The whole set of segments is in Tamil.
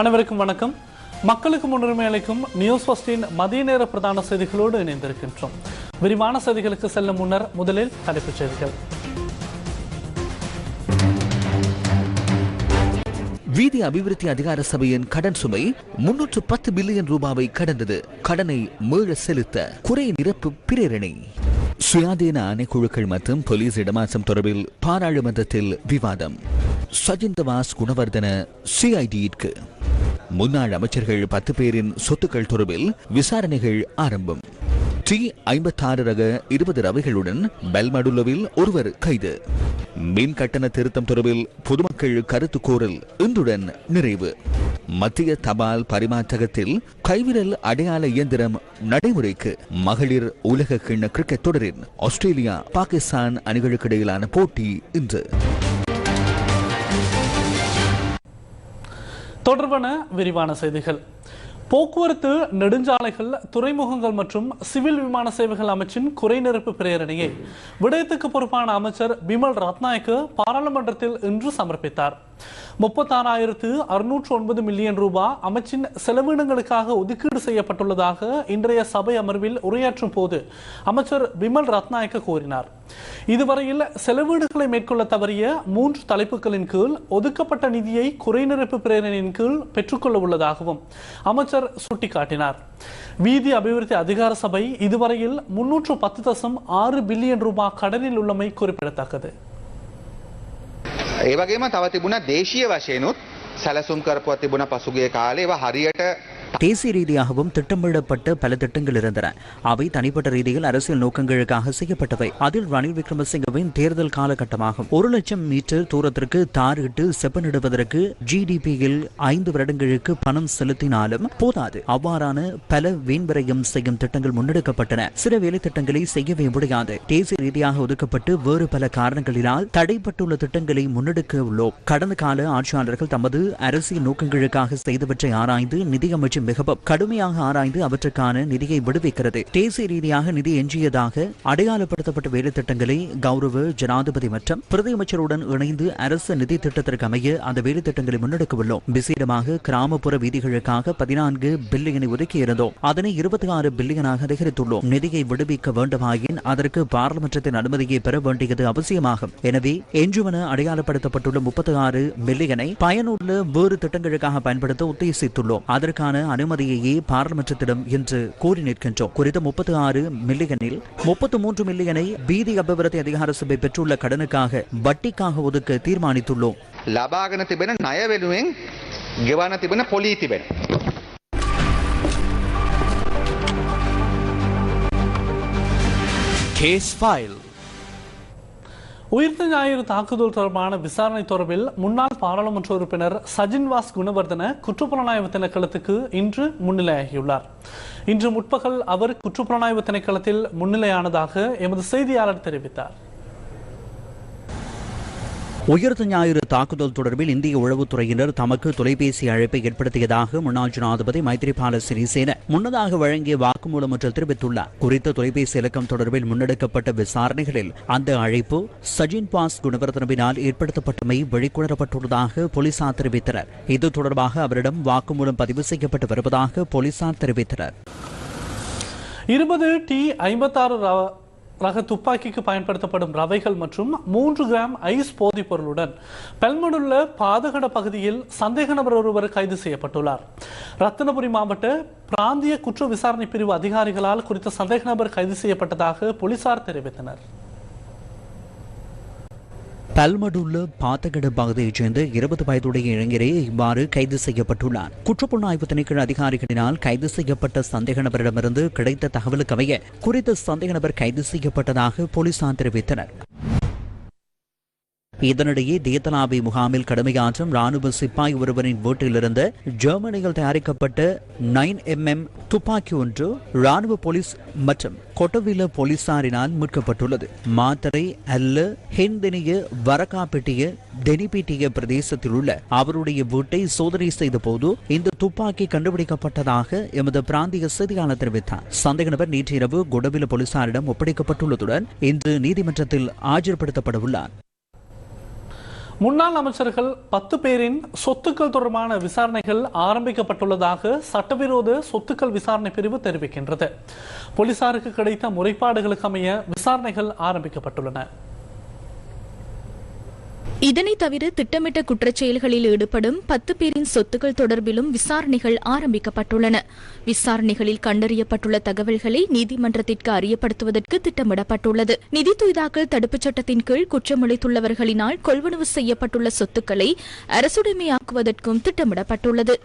அனைவருக்கும் வணக்கம். மக்களுக்கு முன்னுரிமை அளிக்கும் நியூஸ் ஃபஸ்டின் மதிய நேர பிரதான செய்திகளோடு இணைந்திருக்கின்றோம். விரிவான செய்திகளுக்கு செல்லும் முன்னர் முதலில் தலைப்புச் செய்திகள். வீதி அபிவிருத்தி அதிகார சபையின் கடன் சுமை முன்னூற்று பத்து பில்லியன் ரூபாவை கடந்தது. கடனை மீள செலுத்த குறை நிரப்பு பிரேரணை. சுயாதீன ஆணைக்குழுக்கள் மற்றும் போலீஸ் இடமாற்றம் தொடர்பில் பாராளுமன்றத்தில் விவாதம். சஜிந்தவாஸ் குணவர்தன சிஐடியிற்கு முன்னாள் அமைச்சர்கள் பத்து பேரின் சொத்துக்கள் தொடர்பில் விசாரணைகள் ஆரம்பம். டி ஐம்பத்தாறு ரக இருபது ரவைகளுடன் பெல்மடுலவில் ஒருவர் கைது. மின் கட்டண திருத்தம் தொடர்பில் பொதுமக்கள் கருத்து கோரல் இன்றுடன் நிறைவு. மத்திய தபால் பரிமாற்றகத்தில் கைவிரல் அடையாள இயந்திரம் நடைமுறைக்கு மகளிர் உலக கிண்ண கிரிக்கெட் தொடரின் ஆஸ்திரேலியா பாகிஸ்தான் அணிகளுக்கு இடையிலான போட்டி இன்று. தொடர்பான விரிவான செய்திகள். போக்குவரத்து நெடுஞ்சாலைகள் துறைமுகங்கள் மற்றும் சிவில் விமான சேவைகள் அமைச்சின் குறைநிரப்பு பிரேரணையை விடயத்துக்கு பொறுப்பான அமைச்சர் பிமல் ரத்நாயக்கு பாராளுமன்றத்தில் இன்று சமர்ப்பித்தார். முப்பத்தாறாயிரத்து அறுநூற்று ஒன்பது மில்லியன் ரூபாய் அமைச்சின் செலவினங்களுக்காக ஒதுக்கீடு செய்யப்பட்டுள்ளதாக இன்றைய சபை அமர்வில் உரையாற்றும் போது அமைச்சர் பிமல் ரத்நாயக்க கூறினார். இதுவரையில் செலவீடுகளை மேற்கொள்ள தவறிய மூன்று தலைப்புகளின் கீழ் ஒதுக்கப்பட்ட நிதியை குறைநிரப்பு பிரேரணையின் கீழ் பெற்றுக்கொள்ள உள்ளதாகவும் அமைச்சர் சுட்டிக்காட்டினார் வீதி அபிவிருத்தி அதிகார சபை இதுவரையில் முன்னூற்று பத்து தசம் ஆறு பில்லியன் ரூபாய் கடனில் உள்ளமை குறிப்பிடத்தக்கது ඒ වගේම තව තිබුණ දේශීය වශයනුත් සැලසුම් කරපුවත් තිබුණ පසුගිය කාලේ ඒවා හරියට தேசிய ரீதியாகவும் திட்டமிடப்பட்ட பல திட்டங்கள் இருந்தன. அவை தனிப்பட்ட ரீதியில் அரசியல் நோக்கங்களுக்காக செய்யப்பட்டவை. அதில் ரணில் விக்ரமசிங்கவின் தேர்தல் காலகட்டமாகும். ஒரு லட்சம் மீட்டர் தூரத்திற்கு தார் இட்டு செப்பனிடுவதற்கு ஜிடிபியில் ஐந்து வருடங்களுக்கு பணம் செலுத்தினாலும் போதாது. அவ்வாறான பல வீண்வரையும் செய்யும் திட்டங்கள் முன்னெடுக்கப்பட்டன. சில வேலை திட்டங்களை செய்யவே முடியாது. தேசிய ரீதியாக ஒதுக்கப்பட்டு வேறு பல காரணங்களினால் தடைப்பட்டுள்ள திட்டங்களை முன்னெடுக்க உள்ளோம். கடந்த கால ஆட்சியாளர்கள் தமது அரசியல் நோக்கங்களுக்காக செய்தவற்றை ஆராய்ந்து நிதியமைச்சர் பற்றி மிகவும் கடுமையாக ஆராய்ந்து அவற்றுக்கான நிதியை விடுவிக்கிறது. தேசிய ரீதியாக நிதி எஞ்சியதாக அடையாளப்படுத்தப்பட்ட வேலை திட்டங்களை கௌரவ ஜனாதிபதி மற்றும் பிரதியமைச்சருடன் இணைந்து அரசு நிதி திட்டத்திற்கு அமைய அந்த வேலை திட்டங்களை முன்னெடுக்க உள்ளோம். விசேடமாக கிராமப்புற வீதிகளுக்காக பதினான்கு பில்லியனை ஒதுக்கியிருந்தோம் அதனை இருபத்தி ஆறு பில்லியனாக அதிகரித்துள்ளோம். நிதியை விடுவிக்க வேண்டுமாயின் அதற்கு பாராளுமன்றத்தின் அனுமதியை பெற வேண்டியது அவசியமாகும். எனவே எஞ்சுவன அடையாளப்படுத்தப்பட்டுள்ள முப்பத்தி ஆறு மில்லியனை பயனுள்ள வேறு திட்டங்களுக்காக பயன்படுத்த உத்தேசித்துள்ளோம். அதற்கான அனுமதியையே பாராளுமன்றத்திடம் இன்று கோரி நிற்கின்றோம் குறித்த முப்பத்தி ஆறு மில்லியனில் முப்பத்தி மூன்று மில்லியனை வீதி அபிவிருத்தி அதிகார சபை பெற்றுள்ள கடனுக்காக வட்டிக்காக ஒதுக்க தீர்மானித்துள்ளோம் ලබාගෙන තිබෙන ණය වෙනුවෙන් ගෙවන්න තිබෙන පොලී තිබෙන. கேஸ் ஃபைல் உயிர்த்த ஞாயிறு தாக்குதல் தொடர்பான விசாரணை தொடர்பில் முன்னாள் பாராளுமன்ற உறுப்பினர் சஜின்வாஸ் குணவர்தன குற்றப்புலனாய்வு திணைக்களத்துக்கு இன்று முன்னிலையாகியுள்ளார். இன்று முற்பகல் அவர் குற்றப்புலனாய்வு திணைக்களத்தில் முன்னிலையானதாக எமது செய்தியாளர் தெரிவித்தார். உயிர்த்த ஞாயிறு தாக்குதல் தொடர்பில் இந்திய உளவுத்துறையினர் தமக்கு தொலைபேசி அழைப்பை ஏற்படுத்தியதாக முன்னாள் ஜனாதிபதி மைத்ரிபால சிறிசேன முன்னதாக வழங்கிய வாக்குமூலம் ஒன்றில் தெரிவித்துள்ளார். குறித்த தொலைபேசி இலக்கம் தொடர்பில் முன்னெடுக்கப்பட்ட விசாரணைகளில் அந்த அழைப்பு சஜின் பாஸ் குணவர்தனவினால் ஏற்படுத்தப்பட்டமை வெளிக்கொணரப்பட்டுள்ளதாக போலீசார் தெரிவித்தனர். இது தொடர்பாக அவரிடம் வாக்குமூலம் பதிவு செய்யப்பட்டு வருவதாக போலீசார் தெரிவித்தனர். இருபது டி ஐம்பத்தாறு ரக துப்பாக்கிக்கு பயன்படுத்தப்படும் ரவைகள் மற்றும் மூன்று கிராம் ஐஸ் போதைப் பொருளுடன் பெல்மடுள்ள பாதகட பகுதியில் சந்தேக நபர் ஒருவர் கைது செய்யப்பட்டுள்ளார். ரத்தினபுரி மாவட்ட பிராந்திய குற்ற விசாரணை பிரிவு அதிகாரிகளால் குறித்த சந்தேக நபர் கைது செய்யப்பட்டதாக போலீசார் தெரிவித்தனர். பல்மடுள்ள பாத்தகட பகுதியைச் சேர்ந்த இருபது வயதுடைய இளைஞரே இவ்வாறு கைது செய்யப்பட்டுள்ளார். குற்றப்புலனாய்வு திணைக்கள அதிகாரிகளினால் கைது செய்யப்பட்ட சந்தேக நபரிடமிருந்து கிடைத்த தகவலுக்கமைய குறித்த சந்தேக நபர் கைது செய்யப்பட்டதாக போலீசார் தெரிவித்தனர். இதனிடையே தேத்தலாவி முகாமில் கடமையாற்றும் ராணுவ சிப்பாய் ஒருவரின் வீட்டிலிருந்து ஜெர்மனியில் தயாரிக்கப்பட்ட நைன் எம்எம் துப்பாக்கி ஒன்று ராணுவ போலீஸ் மற்றும் கொட்டவில போலீசாரினால் மீட்கப்பட்டுள்ளது. மாத்தரை அல்ல ஹெந்தினிய வரகாப்பெட்டிய தெனிபீட்டிய பிரதேசத்தில் உள்ள அவருடைய வீட்டை சோதனை செய்த போது இந்த துப்பாக்கி கண்டுபிடிக்கப்பட்டதாக எமது பிராந்திய செய்தியாளர் தெரிவித்தார். சந்தேக நபர் நேற்றிரவு கொடவில போலீசாரிடம் ஒப்படைக்கப்பட்டுள்ளதுடன் இன்று நீதிமன்றத்தில் ஆஜர்படுத்தப்பட உள்ளார் முன்னாள் அமைச்சர்கள் பத்து பேரின் சொத்துக்கள் தொடர்பான விசாரணைகள் ஆரம்பிக்கப்பட்டுள்ளதாக சட்டவிரோத சொத்துக்கள் விசாரணை பிரிவு தெரிவிக்கின்றது. போலீசாருக்கு கிடைத்த முறைப்பாடுகளுக்கு அமைய விசாரணைகள் ஆரம்பிக்கப்பட்டுள்ளன. இதனை தவிர திட்டமிட்ட குற்றச்செயல்களில் ஈடுபடும் பத்து பேரின் சொத்துக்கள் தொடர்பிலும் விசாரணைகள் ஆரம்பிக்கப்பட்டுள்ளன. விசாரணைகளில் கண்டறியப்பட்டுள்ள தகவல்களை நீதிமன்றத்திற்கு அறியப்படுத்துவதற்கு திட்டமிடப்பட்டுள்ளது. நிதி துய்தாக்கல் தடுப்புச் சட்டத்தின் கீழ் குற்றமளித்துள்ளவர்களினால் கொள்வனவு செய்யப்பட்டுள்ள சொத்துக்களை அரசுடைமையாக்குவதற்கும் திட்டமிடப்பட்டுள்ளது.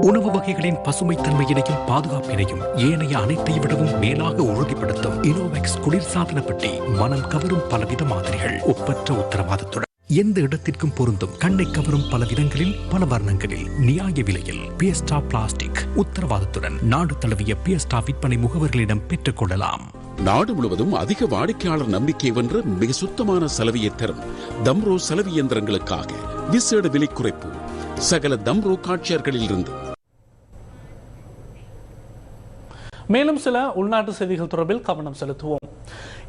உணவு வகைகளின் பசுமைத்தன்மையினையும் பாதுகாப்பினையும் ஏனைய அனைத்தை விடவும் மேலாக உறுதிப்படுத்தும் இனோவெக்ஸ் குளிர்சாதன பெட்டி மனம் கவரும் பலவித மாதிரிகள். ஒப்பற்ற உத்தரவாதத்துடன். எந்த இடத்திற்கும் பொருந்தும். கண்ணை கவரும் பல விதங்களில் பல வர்ணங்களில். நியாய விலையில். பியஸ்டா பிளாஸ்டிக் உத்தரவாதத்துடன். நாடு தழுவிய பியஸ்டா விற்பனை முகவர்களிடம் பெற்றுக் கொள்ளலாம். நாடு முழுவதும் அதிக வாடிக்கையாளர் நம்பிக்கை வென்ற மிக சுத்தமான சலவையை தரும் தம்ரோ சலவை இயந்திரங்களுக்காக விசேட விலை குறைப்பு சகல தம்ரோ காட்சியர்களில் இருந்து மேலும் சில உள்நாட்டு செய்திகள் தொடர்பில் கவனம் செலுத்துவோம்.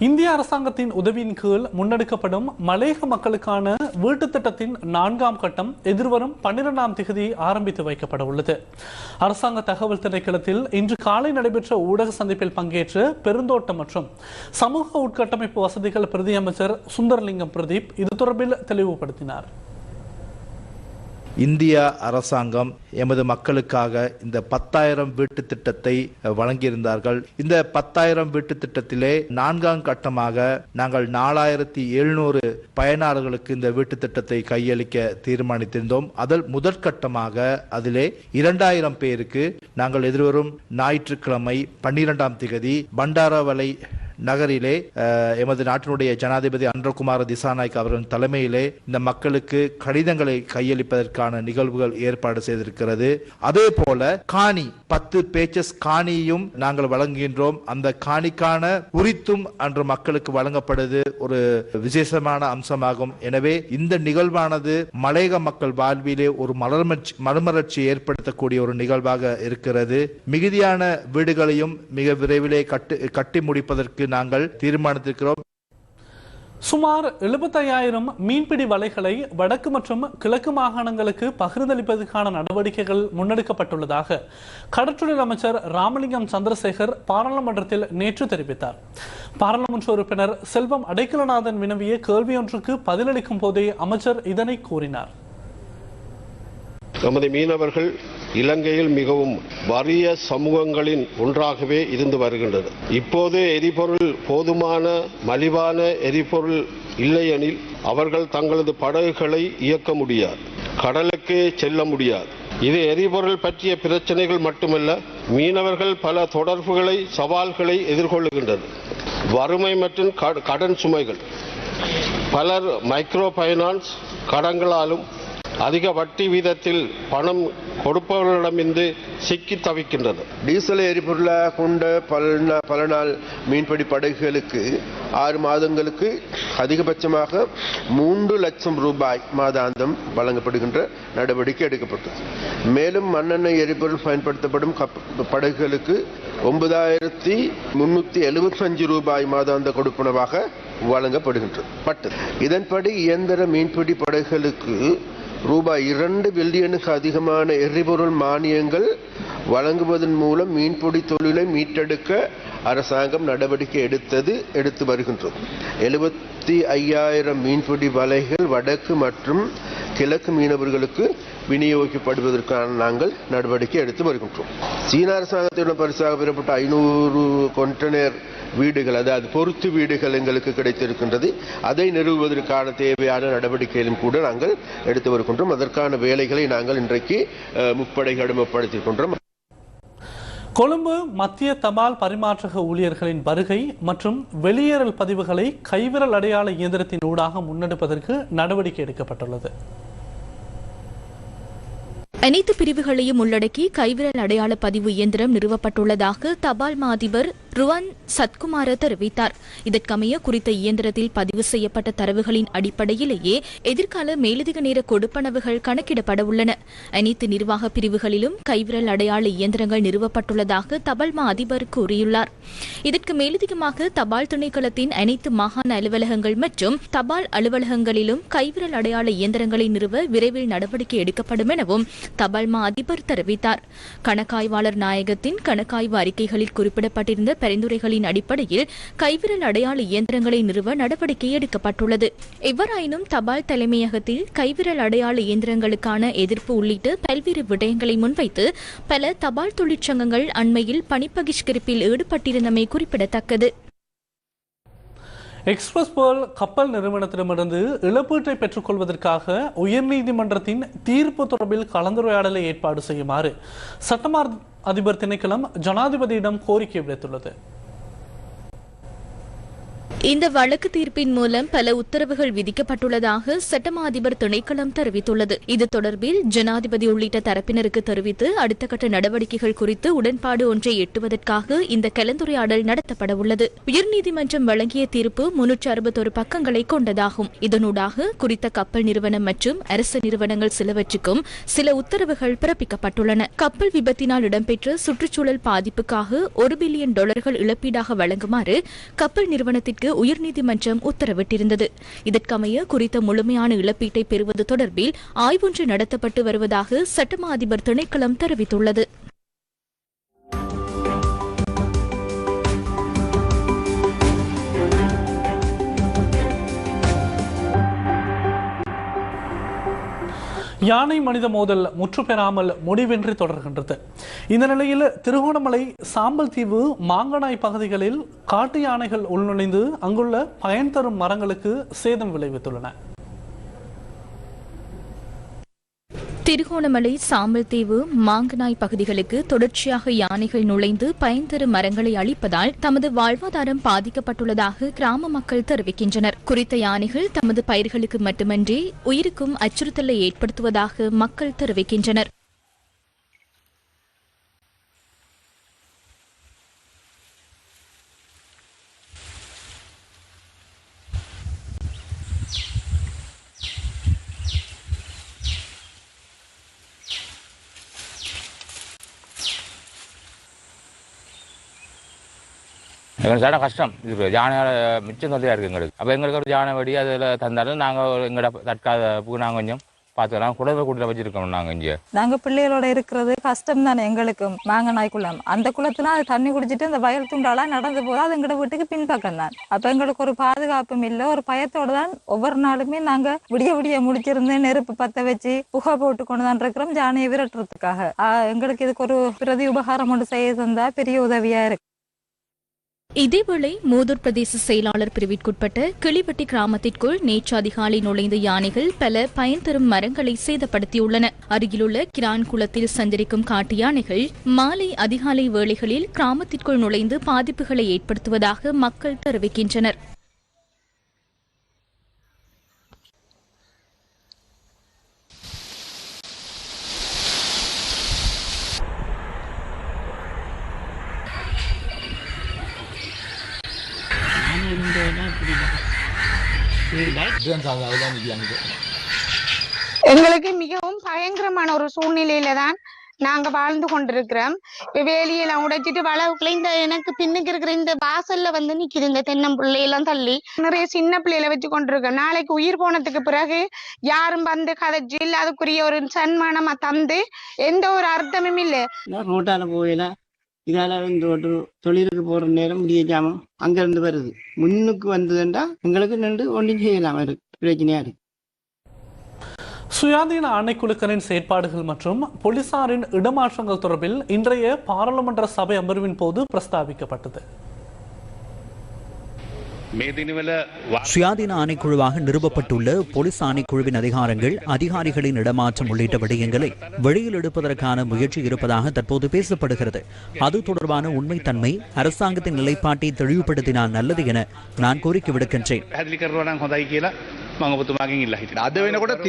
இந்திய அரசாங்கத்தின் உதவியின் கீழ் முன்னெடுக்கப்படும் மலேக மக்களுக்கான வீட்டு திட்டத்தின் நான்காம் கட்டம் எதிர்வரும் பன்னிரெண்டாம் திகதி ஆரம்பித்து வைக்கப்பட உள்ளது. அரசாங்க தகவல் திணைக்களத்தில் இன்று காலை நடைபெற்ற ஊடக சந்திப்பில் பங்கேற்று பெருந்தோட்டம் மற்றும் சமூக உட்கட்டமைப்பு வசதிகள் பிரதி அமைச்சர் சுந்தரலிங்கம் பிரதீப் இது தொடர்பில் தெளிவுபடுத்தினார். இந்திய அரசாங்கம் எமது மக்களுக்காக இந்த பத்தாயிரம் வீட்டு திட்டத்தை வழங்கியிருந்தார்கள். இந்த பத்தாயிரம் வீட்டு திட்டத்திலே நான்காம் கட்டமாக நாங்கள் நாலாயிரத்தி எழுநூறு பயனாளர்களுக்கு இந்த வீட்டு திட்டத்தை கையளிக்க தீர்மானித்திருந்தோம். அதில் முதற்கட்டமாக அதிலே இரண்டாயிரம் பேருக்கு நாங்கள் எதிர்வரும் ஞாயிற்றுக்கிழமை பன்னிரெண்டாம் திகதி பண்டாரவலை நகரிலே எமது நாட்டினுடைய ஜனாதிபதி அன்றகுமார திசாநாயக் அவர்களின் தலைமையிலே இந்த மக்களுக்கு கடிதங்களை கையளிப்பதற்கான நிகழ்வுகள் ஏற்பாடு செய்திருக்கிறது. அதே போல காணி பத்து பேச்சஸ் காணியும் நாங்கள் வழங்குகின்றோம். அந்த காணிக்கான குறித்தும் அன்று மக்களுக்கு வழங்கப்படுது. ஒரு விசேஷமான அம்சமாகும். எனவே இந்த நிகழ்வானது மலையக மக்கள் வாழ்விலே ஒரு மலர்மர்ச்சி மறுமலர்ச்சி ஏற்படுத்தக்கூடிய ஒரு நிகழ்வாக இருக்கிறது. மிகுதியான வீடுகளையும் மிக விரைவிலே கட்டு கட்டி முடிப்பதற்கு நாங்கள் தீர்மானித்திருக்கிறோம். சுமார் எழுபத்தையாயிரம் மீன்பிடி வலைகளை வடக்கு மற்றும் கிழக்கு மாகாணங்களுக்கு பகிர்ந்தளிப்பதற்கான நடவடிக்கைகள் முன்னெடுக்கப்பட்டுள்ளதாக கடற்றொழில் அமைச்சர் ராமலிங்கம் சந்திரசேகர் பாராளுமன்றத்தில் நேற்று தெரிவித்தார். பாராளுமன்ற உறுப்பினர் செல்வம் அடைக்கலநாதன் வினவிய கேள்வியொன்றுக்கு பதிலளிக்கும் போதே அமைச்சர் இதனை கூறினார். நமது மீனவர்கள் இலங்கையில் மிகவும் வறிய சமூகங்களின் ஒன்றாகவே இருந்து வருகின்றது. இப்போது எரிபொருள் போதுமான மலிவான எரிபொருள் இல்லையெனில் அவர்கள் தங்களது படகுகளை இயக்க முடியாது கடலுக்கு செல்ல முடியாது. இது எரிபொருள் பற்றிய பிரச்சனைகள் மட்டுமல்ல மீனவர்கள் பல தொடர்புகளை சவால்களை எதிர்கொள்ளுகின்றது. வறுமை மற்றும் கட- கடன் சுமைகள். பலர் மைக்ரோ ஃபைனான்ஸ் கடங்களாலும் அதிக வட்டி வீதத்தில் பணம் கொடுப்பவர்களிடமிருந்து சிக்கி தவிக்கின்றது. டீசல் எரிபொருளாக கொண்ட பல நா- பல நாள் மீன்பிடி படகுகளுக்கு ஆறு மாதங்களுக்கு அதிகபட்சமாக மூன்று லட்சம் ரூபாய் மாதாந்தம் வழங்கப்படுகின்ற நடவடிக்கை எடுக்கப்பட்டது. மேலும் மண்ணெண்ணெய் எரிபொருள் பயன்படுத்தப்படும் கப் படகுகளுக்கு ஒன்பதாயிரத்தி முன்னூத்தி எழுபத்தஞ்சு ரூபாய் மாதாந்த கொடுப்பனவாக வழங்கப்படுகின்றது. பட்டு இதன்படி இயந்திர மீன்பிடி படகுகளுக்கு ரூபாய் இரண்டு பில்லியனுக்கு அதிகமான எரிபொருள் மானியங்கள் வழங்குவதன் மூலம் மீன்பிடி தொழிலை மீட்டெடுக்க அரசாங்கம் நடவடிக்கை எடுத்தது எடுத்து வருகின்றது. எழுபத்தி ஐயாயிரம் மீன்பிடி வலைகள் வடக்கு மற்றும் கிழக்கு மீனவர்களுக்கு விநியோகிக்கப்படுவதற்கான நாங்கள் நடவடிக்கை எடுத்து வருகின்றோம். சீன அரசாங்கத்திடம் பரிசாக பெறப்பட்ட ஐநூறு கொண்டனர் வீடுகள் அதாவது பொருத்து வீடுகள் எங்களுக்கு கிடைத்திருக்கின்றது. அதை நிறுவுவதற்கான தேவையான நடவடிக்கையிலும் கூட நாங்கள் எடுத்து வருகின்றோம். அதற்கான வேலைகளை நாங்கள் இன்றைக்கு அஹ், முப்படைகளிடம் ஒப்படைத்திருக்கின்றோம் கொழும்பு மத்திய தபால் பரிமாற்றக ஊழியர்களின் வருகை மற்றும் வெளியேறல் பதிவுகளை கைவிரல் அடையாள இயந்திரத்தின் ஊடாக முன்னெடுப்பதற்கு நடவடிக்கை எடுக்கப்பட்டுள்ளது. அனைத்து பிரிவுகளையும் உள்ளடக்கி கைவிரல் அடையாள பதிவு இயந்திரம் நிறுவப்பட்டுள்ளதாக தபால் மா அதிபர் ருவான் சத்குமார தெரிவித்தார். இதற்கமைய குறித்த இயந்திரத்தில் பதிவு செய்யப்பட்ட தரவுகளின் அடிப்படையிலேயே எதிர்கால மேலதிக நேர கொடுப்பனவுகள் கணக்கிடப்பட உள்ளன. அனைத்து நிர்வாக பிரிவுகளிலும் கைவிரல் அடையாள இயந்திரங்கள் நிறுவப்பட்டுள்ளதாக தபால்மா அதிபர் கூறியுள்ளார். இதற்கு மேலதிகமாக தபால் திணைக்களத்தின் அனைத்து மாகாண அலுவலகங்கள் மற்றும் தபால் அலுவலகங்களிலும் கைவிரல் அடையாள இயந்திரங்களை நிறுவ விரைவில் நடவடிக்கை எடுக்கப்படும் எனவும் தபால்மா அதிபர் தெரிவித்தார். கணக்காய்வாளர் நாயகத்தின் கணக்காய்வு அறிக்கைகளில் குறிப்பிடப்பட்டிருந்த பரிந்துரைகளின் அடிப்படையில் கைவிரல் அடையாள இயந்திரங்களை நிறுவ நடவடிக்கை எடுக்கப்பட்டுள்ளது. எவ்வாறாயினும் தபால் தலைமையகத்தில் கைவிரல் அடையாள இயந்திரங்களுக்கான எதிர்ப்பு உள்ளிட்ட பல்வேறு விடயங்களை முன்வைத்து பல தபால் தொழிற்சங்கங்கள் அண்மையில் பணிப்பகிஷ்கரிப்பில் ஈடுபட்டிருந்தமை குறிப்பிடத்தக்கது. எக்ஸ்பிரஸ் பேர்ல் கப்பல் நிறுவனத்திடமிருந்து இழப்பீட்டை பெற்றுக்கொள்வதற்காக உயர்நீதிமன்றத்தின் தீர்ப்பு தொடர்பில் கலந்துரையாடலை ஏற்பாடு செய்யுமாறு சட்டமா அதிபர் திணைக்களம் ஜனாதிபதியிடம் கோரிக்கை விடுத்துள்ளது. இந்த வழக்கு தீர்ப்பின் மூலம் பல உத்தரவுகள் விதிக்கப்பட்டுள்ளதாக சட்டமா அதிபர் திணைக்களம் தெரிவித்துள்ளது. இது தொடர்பில் ஜனாதிபதி உள்ளிட்ட தரப்பினருக்கு தெரிவித்து அடுத்த கட்ட நடவடிக்கைகள் குறித்து உடன்பாடு ஒன்றை எட்டுவதற்காக இந்த கலந்துரையாடல் நடத்தப்பட உள்ளது உயர்நீதிமன்றம் வழங்கிய தீர்ப்பு முன்னூற்று அறுபத்தொரு பக்கங்களை கொண்டதாகும். இதனூடாக குறித்த கப்பல் நிறுவனம் மற்றும் அரசு நிறுவனங்கள் சிலவற்றுக்கும் சில உத்தரவுகள் பிறப்பிக்கப்பட்டுள்ளன. கப்பல் விபத்தினால் இடம்பெற்ற சுற்றுச்சூழல் பாதிப்புக்காக ஒரு பில்லியன் டாலர்கள் இழப்பீடாக வழங்குமாறு கப்பல் நிறுவனத்திற்கு உயர்நீதிமன்றம் உத்தரவிட்டிருந்தது. இதற்கமைய குறித்த முழுமையான இழப்பீட்டை பெறுவது தொடர்பில் ஆய்வொன்று நடத்தப்பட்டு வருவதாக சட்டமா அதிபர் திணைக்களம் தெரிவித்துள்ளது. யானை மனித மோதல் முற்று பெறாமல் முடிவின்றி தொடர்கின்றது. இந்த நிலையில் திருகோணமலை சாம்பல் தீவு மாங்கனாய் பகுதிகளில் காட்டு யானைகள் உள்நுழைந்து அங்குள்ள பயன் தரும் மரங்களுக்கு சேதம் விளைவித்துள்ளன. திருகோணமலை சாம்பல்தீவு மாங்கனாய் பகுதிகளுக்கு தொடர்ச்சியாக யானைகள் நுழைந்து பயன்தரு மரங்களை அழிப்பதால் தமது வாழ்வாதாரம் பாதிக்கப்பட்டுள்ளதாக கிராம மக்கள் தெரிவிக்கின்றனர். குறித்த யானைகள் தமது பயிர்களுக்கு மட்டுமன்றி உயிருக்கும் அச்சுறுத்தலை ஏற்படுத்துவதாக மக்கள் தெரிவிக்கின்றனர். எங்களுக்கு சரியான கஷ்டம். இது யானையோட மிச்சம் தொல்லையாக இருக்குது எங்களுக்கு. அப்போ எங்களுக்கு ஒரு யானை வடி அதில் தந்தாலும் நாங்கள் எங்களோட தற்காப்புக்கு நாங்கள் கொஞ்சம் பார்த்துக்கலாம் குடவை கூட்டில் வச்சுருக்கோம் நாங்கள் இங்கே. நாங்கள் பிள்ளைகளோட இருக்கிறது கஷ்டம் தானே எங்களுக்கு. மாங்கனாய் குளம். அந்த குளத்துல அது தண்ணி குடிச்சிட்டு அந்த வயல் துண்டாலாம் நடந்து போகுது அது எங்களோட வீட்டுக்கு பின்பக்கம் தான். அப்போ எங்களுக்கு ஒரு பாதுகாப்பும் இல்லை. ஒரு பயத்தோட தான் ஒவ்வொரு நாளுமே நாங்கள் விடிய விடிய முடிச்சிருந்து நெருப்பு பற்ற வச்சு புகை போட்டு கொண்டு தான் இருக்கிறோம். ஜானையை விரட்டுறதுக்காக. எங்களுக்கு இதுக்கு ஒரு பிரதி உபகாரம் ஒன்று செய்ய தந்தால் பெரிய உதவியாக இருக்கு. இதேவேளை மூதூர் பிரதேச செயலாளர் பிரிவிற்குட்பட்ட கிளிவட்டி கிராமத்திற்குள் நேற்று அதிகாலை நுழைந்த யானைகள் பல பயன் தரும் மரங்களை சேதப்படுத்தியுள்ளன. அருகிலுள்ள கிரான் குளத்தில் சஞ்சரிக்கும் காட்டு யானைகள் மாலை அதிகாலை வேளைகளில் கிராமத்திற்குள் நுழைந்து பாதிப்புகளை ஏற்படுத்துவதாக மக்கள் தெரிவிக்கின்றனர். எங்களுக்கு மிகவும் பயங்கரமான ஒரு சூழ்நிலையில தான் நாங்க வாழ்ந்து கொண்டிருக்கிறோம். வேலியெல்லாம் உடைச்சிட்டு வளவுக்குள்ள இந்த எனக்கு பின்னுக்கு இருக்கிற இந்த வாசல்ல வந்து நிக்குது இந்த தென்னம்பிள்ளை எல்லாம் தள்ளி. நிறைய சின்ன பிள்ளையில வச்சு கொண்டிருக்கோம். நாளைக்கு உயிர் போனதுக்கு பிறகு யாரும் வந்து கதைச்சு இல்ல அதுக்குரிய ஒரு சன்மானமா தந்து எந்த ஒரு அர்த்தமும் இல்லை. ரோட்டால போயில இதால இந்த ஒரு தொழிலுக்கு போற நேரம் முடியாம அங்க இருந்து வருது. முன்னுக்கு வந்ததுண்டா எங்களுக்கு நின்று ஒன்றும் செய்யலாம். இருக்கு பிரச்சனையா இருக்கு. சுயாதீன ஆணைக்குழுக்களின் செயற்பாடுகள் மற்றும் போலீசாரின் இடமாற்றங்கள் தொடர்பில் இன்றைய பாராளுமன்ற சபை அமர்வின் போது பிரஸ்தாபிக்கப்பட்டது. சுயாதீன ஆணைக்குழுவாக நிறுவப்பட்டுள்ள போலீஸ் ஆணைக்குழுவின் அதிகாரங்கள் அதிகாரிகளின் இடமாற்றம் உள்ளிட்ட விடயங்களை வெளியில் எடுப்பதற்கான முயற்சி இருப்பதாக தற்போது பேசப்படுகிறது. அது தொடர்பான உண்மைத்தன்மை அரசாங்கத்தின் நிலைப்பாட்டை தெளிவுபடுத்தினால் நல்லது என நான் கோரிக்கை விடுக்கின்றேன்.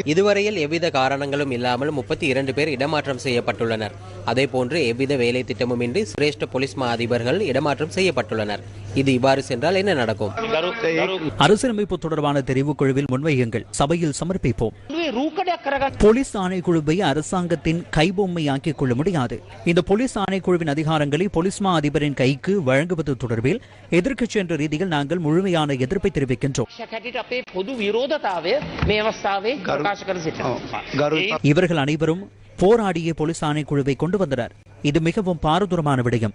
இதுவரையில் எவ்வித காரணங்களும் இல்லாமல் முப்பத்தி இரண்டு பேர் இடமாற்றம் செய்யப்பட்டுள்ளனர். அதேபோன்று எவ்வித வேலை திட்டமுமின்றி சிரேஷ்ட போலீஸ் மா அதிபர்கள் இடமாற்றம் செய்யப்பட்டுள்ளனர். இது இவ்வாறு சென்றால் என்ன நடக்கும்? அரசியலமைப்பு தொடர்பான தெரிவு குழுவில் முன்வையுங்கள். சபையில் சமர்ப்பிப்போம். போலீஸ் ஆணைக்குழுவை அரசாங்கத்தின் கைபொம்மையாக்கிக் கொள்ள முடியாது. இந்த போலீஸ் ஆணைக்குழுவின் அதிகாரங்களை போலீஸ் மா அதிபரின் கைக்கு வழங்குவது தொடர்பில் எதிர்க்கட்சி என்ற ரீதியில் நாங்கள் முழுமையான எதிர்ப்பை தெரிவிக்கின்றோம். இவர்கள் அனைவரும் போராடிய போலீஸ் ஆணைக்குழுவை கொண்டு வந்தனர். இது மிகவும் பாரதூரமான விடயம்.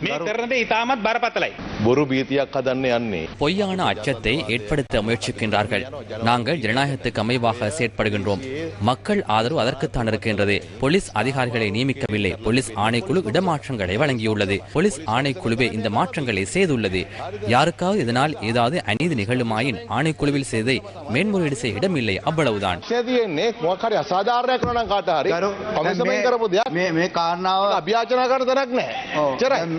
මේ කරන දේ ඉතාමත් බරපතලයි. බොරු බීතියක් හදන්න යන්නේ. பொய்யான அச்சத்தை ஏற்படுத்த முயற்சிக்கின்றார்கள் நாங்கள் ஜனநாயகத்துக்கு அமைவாக செயற்படுகின்றோம் மக்கள் ஆதரவு அதற்குத்தான் இருக்கின்றது போலீஸ் அதிகாரிகளை நியமிக்கவில்லை போலீஸ் ஆணைக்குழு இடமாற்றங்களை வழங்கியுள்ளது போலீஸ் ஆணைக்குழுவே இந்த மாற்றங்களை செய்துள்ளது யாருக்காவது இதனால் ஏதாவது அநீதி நிகழுமாயின் ஆணைக்குழுவில் செய்ததை மேன்முறையீடு செய்ய இடமில்லை அவ்வளவுதான் ෂේතියෙන්නේ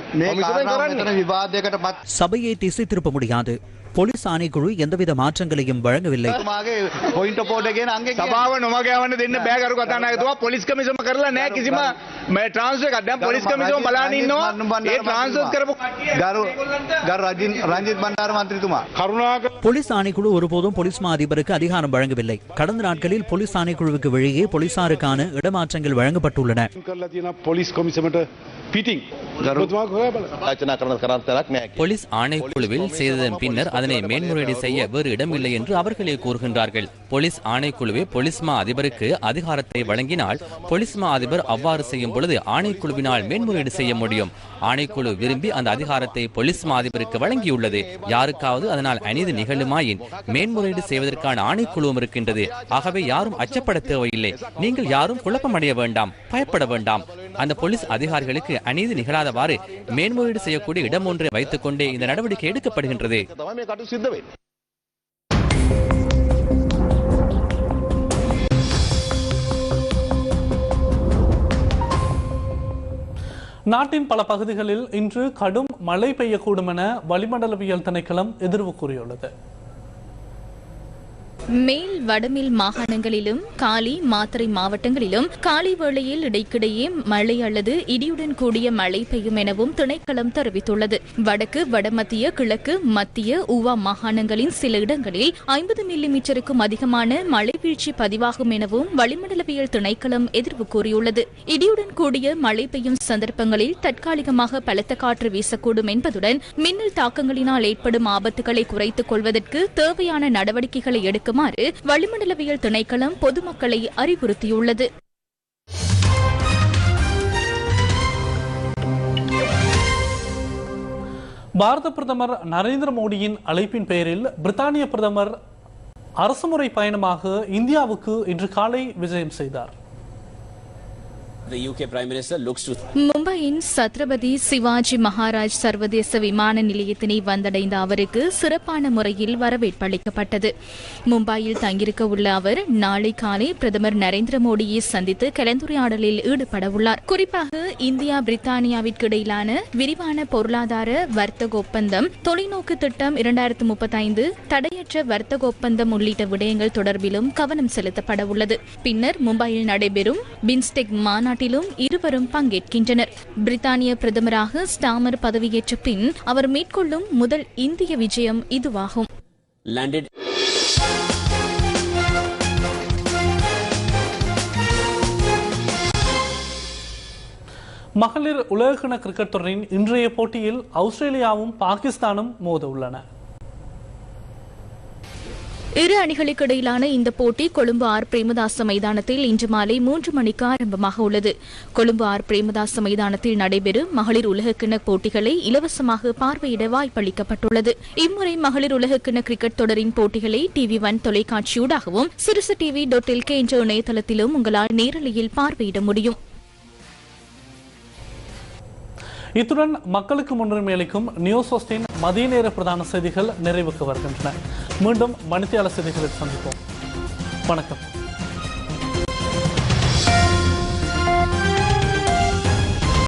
මොකක් හරි අසාධාරණයක් කරන නම් කාට හරි කොමිසමෙන් කරපු දෙයක් මේ මේ කාරණාව අභ්‍යාචනා කරන තැනක් නැහැ. එච්චරයි. මේ කොමිසමෙන් කාරණාව කරන්නේ. මෙතන විවාදයකට පත් சபையை திசை திருப்ப முடியாது போலீஸ் ஆணைக்குழு எந்தவித மாற்றங்களையும் வழங்கவில்லை තුමාගේ පොයින්ට පෝට ගෙන අංග සභාව නොමගයවන්න දෙන්න බෑ කරු කතානායකතුමා පොලිස් කමිසම කරලා නැහැ කිසිම මේ ට්‍රාන්ස්ෆර් එකක් දැන් පොලිස් කමිසම බලන්න ඉන්නවා ඒ ට්‍රාන්ස්ෆර් කරපු ගරු ගරු රජින් රංජිත් බණ්ඩාර මන්ත්‍රීතුමා කරුණාකර போலீஸ் ஆணைக்குழு ஒருபோதும் போலீஸ் மா அதிபருக்கு அதிகாரம் வழங்கவில்லை கடந்த நாட்களில் போலீஸ் ஆணைக்குழுவுக்கு வெளியே போலீசாருக்கான இடமாற்றங்கள் வழங்கப்பட்டுள்ளன කරලා තියෙන beating. போலீஸ் ஆணைக்குழுவில் செய்ததன் பின்னர் அதனை மேன்முறையீடு செய்ய வேறு இடமில்லை என்று அவர்களே கூறுகின்றார்கள். போலீஸ் ஆணைக்குழுவே போலீஸ்மா அதிபருக்கு அதிகாரத்தை வழங்கினால் போலீஸ்மா அதிபர் அவ்வாறு செய்யும் பொழுது ஆணைக்குழுவினால் மேன்முறையீடு செய்ய முடியும். ஆணைக்குழு விரும்பி அந்த அதிகாரத்தை போலீஸ்மா அதிபருக்கு வழங்கியுள்ளது. யாருக்காவது அதனால் அநீதி நிகழுமாயின் மேன்முறையீடு செய்வதற்கான ஆணைக்குழுவும் இருக்கின்றது. ஆகவே யாரும் அச்சப்பட தேவையில்லை. நீங்கள் யாரும் குழப்பமடைய வேண்டாம். பயப்பட வேண்டாம். அந்த போலீஸ் அதிகாரிகளுக்கு அநீதி நிகழாதவாறு மேன்முறையீடு செய்யக்கூடிய இடம் ஒன்றை வைத்துக் கொண்டே இந்த நடவடிக்கை எடுக்கப்படுகின்றது. நாட்டின் பல பகுதிகளில் இன்று கடும் மழை பெய்யக்கூடும் என வளிமண்டலவியல் திணைக்களம் எதிர்வு கூறியுள்ளது. மேல் வடமேல் மாகாணங்களிலும் காலி மாத்தறை மாவட்டங்களிலும் காலை வேளையில் இடைக்கிடையே மழை அல்லது இடியுடன் கூடிய மழை பெய்யும் எனவும் திணைக்களம் தெரிவித்துள்ளது. வடக்கு வடமத்திய கிழக்கு மத்திய ஊவா மாகாணங்களின் சில இடங்களில் ஐம்பது மில்லி மீட்டருக்கும் அதிகமான மழை வீழ்ச்சி பதிவாகும் எனவும் வளிமண்டலவியல் திணைக்களம் எதிர்வு கூறியுள்ளது. இடியுடன் கூடிய மழை பெய்யும் சந்தர்ப்பங்களில் தற்காலிகமாக பலத்த காற்று வீசக்கூடும் என்பதுடன் மின்னல் தாக்கங்களினால் ஏற்படும் ஆபத்துகளை குறைத்துக் கொள்வதற்கு தேவையான நடவடிக்கைகளை எடுக்கும் எடுக்குமாறு வளிமண்டலவியல் திணைக்களம் பொதுமக்களை அறிவுறுத்தியுள்ளது. பாரத பிரதமர் நரேந்திர மோடியின் அழைப்பின் பெயரில் பிரித்தானிய பிரதமர் அரசுமுறை பயணமாக இந்தியாவுக்கு இன்று காலை விஜயம் செய்தார். The UK Prime Minister looks to மும்பையின் சத்ரபதி சிவாஜி மகாராஜ் சர்வதேச விமான நிலையத்தினை வந்தடைந்த அவருக்கு சிறப்பான முறையில் வரவேற்பு அளிக்கப்பட்டது. மும்பையில் தங்கியிருக்க உள்ள அவர் நாளை காலை பிரதமர் நரேந்திர மோடியை சந்தித்து கலந்துரையாடலில் ஈடுபட உள்ளார். குறிப்பாக இந்தியா பிரித்தானியாவிற்கு இடையிலான விரிவான பொருளாதார வர்த்தக ஒப்பந்தம் தொலைநோக்கு திட்டம் இரண்டாயிரத்து முப்பத்தைந்து தடையற்ற வர்த்தக ஒப்பந்தம் உள்ளிட்ட விடயங்கள் தொடர்பிலும் கவனம் செலுத்தப்பட உள்ளது. பின்னர் மும்பையில் நடைபெறும் பின்ஸ்டெக் மாநாட்டிலும் இருவரும் பங்கேற்கின்றனர். பிரித்தானிய பிரதமராக ஸ்டாமர் பதவியேற்ற பின் அவர் மேற்கொள்ளும் முதல் இந்திய விஜயம் இதுவாகும். Landed. மகளிர் உலகக்கிண கிரிக்கெட் தொடரின் இன்றைய போட்டியில் ஆஸ்திரேலியாவும் பாகிஸ்தானும் மோத உள்ளன. இரு அணிகளுக்கு இடையிலான இந்த போட்டி கொழும்பு ஆர் பிரேமதாச மைதானத்தில் இன்று மாலை மூன்று மணிக்கு ஆரம்பமாக உள்ளது. கொழும்பு ஆர் பிரேமதாச மைதானத்தில் நடைபெறும் மகளிர் உலகக்கிண போட்டிகளை இலவசமாக பார்வையிட வாய்ப்பளிக்கப்பட்டுள்ளது. இம்முறை மகளிர் உலகக்கிண கிரிக்கெட் தொடரின் போட்டிகளை டிவி ஒன் தொலைக்காட்சியூடாகவும் சிறுசு டிவி டாட் எல்கே என்ற இணையதளத்திலும் உங்களால் நேரலையில் பார்வையிட முடியும். இத்துடன் மக்களுக்கு முன்னுரிமை அளிக்கும் நியூஸ் ஹோஸ்டின் மதிய நேர பிரதான செய்திகள் நிறைவுக்கு வருகின்றன. மீண்டும் மணித்தியால செய்திகளில் சந்திப்போம். வணக்கம்.